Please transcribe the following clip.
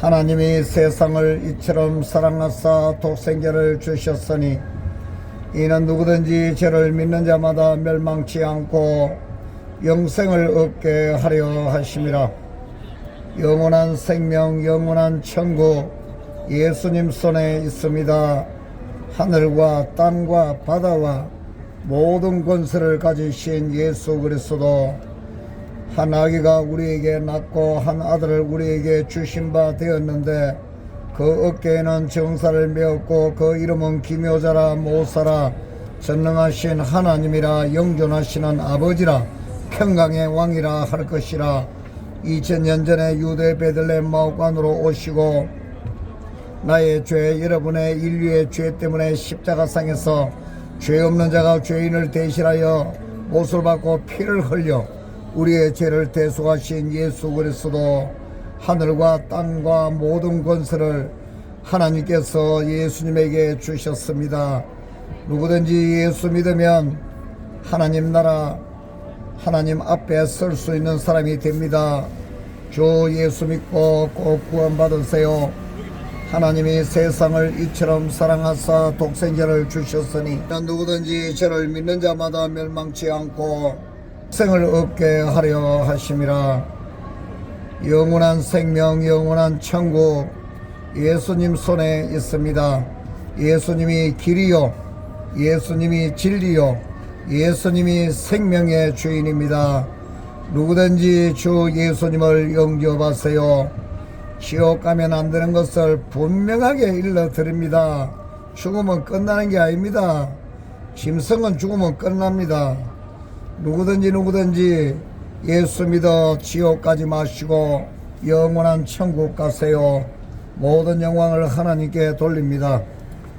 하나님이 세상을 이처럼 사랑하사 독생자를 주셨으니 이는 누구든지 저를 믿는 자마다 멸망치 않고 영생을 얻게 하려 하심이라. 영원한 생명 영원한 천국 예수님 손에 있습니다. 하늘과 땅과 바다와 모든 권세를 가지신 예수 그리스도 한 아기가 우리에게 낳고 한 아들을 우리에게 주신 바 되었는데 그 어깨에는 정사를 메었고 그 이름은 기묘자라 모사라 전능하신 하나님이라 영존하시는 아버지라 평강의 왕이라 할 것이라. 2000년 전에 유대 베들레 마옥관으로 오시고 나의 죄 여러분의 인류의 죄 때문에 십자가상에서 죄 없는 자가 죄인을 대신하여 못을 받고 피를 흘려 우리의 죄를 대속하신 예수 그리스도 하늘과 땅과 모든 권세를 하나님께서 예수님에게 주셨습니다. 누구든지 예수 믿으면 하나님 나라 하나님 앞에 설 수 있는 사람이 됩니다. 주 예수 믿고 꼭 구원받으세요. 하나님이 세상을 이처럼 사랑하사 독생자를 주셨으니 누구든지 저를 믿는 자마다 멸망치 않고 생을 얻게 하려 하심이라 영원한 생명 영원한 천국 예수님 손에 있습니다 예수님이 길이요 예수님이 진리요 예수님이 생명의 주인입니다 누구든지 주 예수님을 영접하세요 지옥 가면 안 되는 것을 분명하게 일러 드립니다. 죽으면 끝나는 게 아닙니다. 짐승은 죽으면 끝납니다. 누구든지 누구든지 예수 믿어 지옥 가지 마시고 영원한 천국 가세요. 모든 영광을 하나님께 돌립니다.